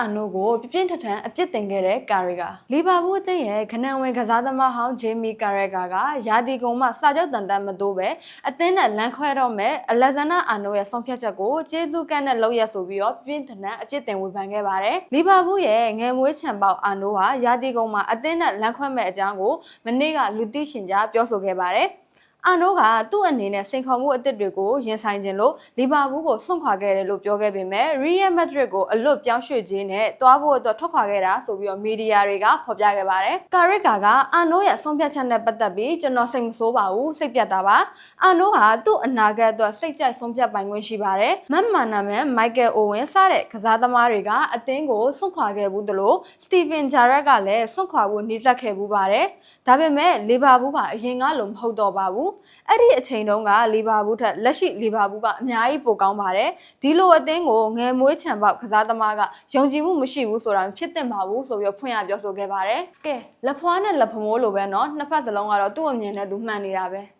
အာနိုကိုပြပြင်းထန်ထန်အပြစ်တင်ခဲ့တဲ့ကာရီကာလီဗာပူးအသင်းရဲ့ခနန်ဝင်ကစားသမားဟောင်းဂျေမီကာရက်ကာကယာတီကုံမှစာချုပ်တန်တန်မတိုးပဲအသင်းနဲ့လမ်းခွဲတော့မဲ့အလက်ဇန္ဒာအာနိုရဲ့ဆုံးဖြတ်ချက်ကိုကျေးဇူးကန့်နဲ့လောက်ရဆိုပြီးတော့ပြပြင်းထန်ထန်အပြစ်တင်ဝေဖန်ခဲ့ပါတယ်လီဗာပူးရဲ့ငယ်မွေးချန်ပေါက်အာနိုဟာယာတီကုံမှာအသင်းနဲ့လမ်းခွဲမဲ့အကြောင်းကိုမနေ့ကလူသိရှင်ကြားပြောဆိုခဲ့ပါတယ် အာနိုကသူ့အနေနဲ့စိန်ခေါ်မှုအသစ်တွေကိုရင်ဆိုင်ခြင်းလို့လီဗာပူးကိုဆွန့်ခွာခဲ့တယ်လို့ပြောခဲ့ပေမဲ့ရီယယ်မက်ဒရစ်ကိုအလွတ်ပြောင်းရွှေ့ခြင်းနဲ့တွားဖို့အတွက်ထွက်ခွာခဲ့တာဆိုပြီးတော့မီဒီယာတွေကဖော်ပြခဲ့ပါတယ်။ကာရစ်ကာကအာနိုရဲ့ဆုံးဖြတ်ချက်နဲ့ပတ်သက်ပြီးကျွန်တော်စိတ်မဆိုးပါဘူးစိတ်ပြတ်တာပါ။အာနိုဟာသူ့အနာဂတ်အတွက်စိတ်ကြိုက်ဆုံးဖြတ်ပိုင်ခွင့်ရှိပါတယ်။မတ်မာနာမန်မိုက်ကယ်အိုဝင်စတဲ့ကစားသမားတွေကအသင်းကိုဆွန့်ခွာခဲ့ဘူးသလိုစတီဗင်ဂျာရက်ကလည်းဆွန့်ခွာဖို့နှိစက်ခဲ့ဘူးပါတယ်။ဒါပေမဲ့လီဗာပူးကအရင်ကလိုမဟုတ်တော့ပါဘူး။အဲ့ဒီအချိန်တုန်းကလီဗာပူးထက်လက်ရှိလီဗာပူးကအများကြီးပိုကောင်းပါတယ်။ဒီလိုအသင်းကိုငယ်မွေးချံပေါက်ကစားသမားကယုံကြည်မှုမရှိဘူးဆိုတာမဖြစ်သင့်ပါဘူးဆိုပြီးတော့ဖွင့်ရပြောဆိုခဲ့ပါတယ်။ကဲလက်ဖွားနဲ့လက်ဖမိုးလိုပဲเนาะနှစ်ဖက်စလုံးကတော့သူ့အမြင်နဲ့သူမှန်နေတာပဲ။